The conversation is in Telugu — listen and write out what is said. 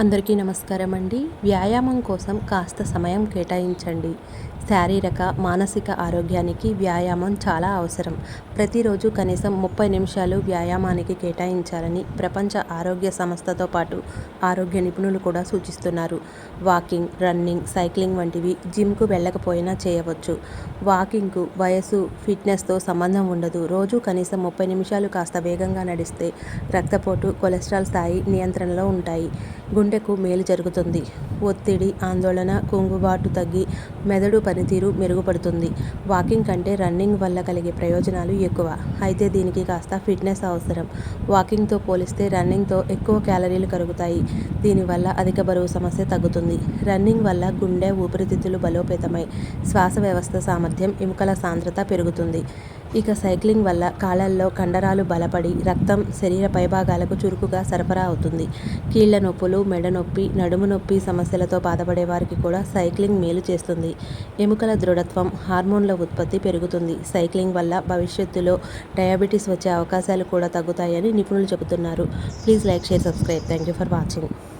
అందరికీ నమస్కారం అండి. వ్యాయామం కోసం కాస్త సమయం కేటాయించండి. శారీరక మానసిక ఆరోగ్యానికి వ్యాయామం చాలా అవసరం. ప్రతిరోజు కనీసం ముప్పై నిమిషాలు వ్యాయామానికి కేటాయించాలని ప్రపంచ ఆరోగ్య సంస్థతో పాటు ఆరోగ్య నిపుణులు కూడా సూచిస్తున్నారు. వాకింగ్ రన్నింగ్ సైక్లింగ్ వంటివి జిమ్కు వెళ్ళకపోయినా చేయవచ్చు. వాకింగ్కు వయసు ఫిట్నెస్తో సంబంధం ఉండదు. రోజు కనీసం ముప్పై నిమిషాలు కాస్త వేగంగా నడిస్తే రక్తపోటు కొలెస్ట్రాల్ స్థాయి నియంత్రణలో ఉంటాయి. గుండెకు మేలు జరుగుతుంది. ఒత్తిడి ఆందోళన కుంగుబాటు తగ్గి మెదడు పనితీరు మెరుగుపడుతుంది. వాకింగ్ కంటే రన్నింగ్ వల్ల కలిగే ప్రయోజనాలు ఎక్కువ. అయితే దీనికి కాస్త ఫిట్నెస్ అవసరం. వాకింగ్తో పోలిస్తే రన్నింగ్తో ఎక్కువ క్యాలరీలు కరుగుతాయి. దీనివల్ల అధిక బరువు సమస్య తగ్గుతుంది. రన్నింగ్ వల్ల గుండె ఊపిరితిత్తులు బలోపేతమై శ్వాస వ్యవస్థ సామర్థ్యం ఎముకల సాంద్రత పెరుగుతుంది. ఇక సైక్లింగ్ వల్ల కాళ్ళల్లో కండరాలు బలపడి రక్తం శరీర పైభాగాలకు చురుకుగా సరఫరా అవుతుంది. కీళ్ళ నొప్పులు మెడ నొప్పి నడుము నొప్పి సమస్యలతో బాధపడే వారికి కూడా సైక్లింగ్ మేలు చేస్తుంది. ఎముకల దృఢత్వం హార్మోన్ల ఉత్పత్తి పెరుగుతుంది. సైక్లింగ్ వల్ల భవిష్యత్తులో డయాబెటీస్ వచ్చే అవకాశాలు కూడా తగ్గుతాయని నిపుణులు చెబుతున్నారు. Please like share subscribe. Thank you for watching.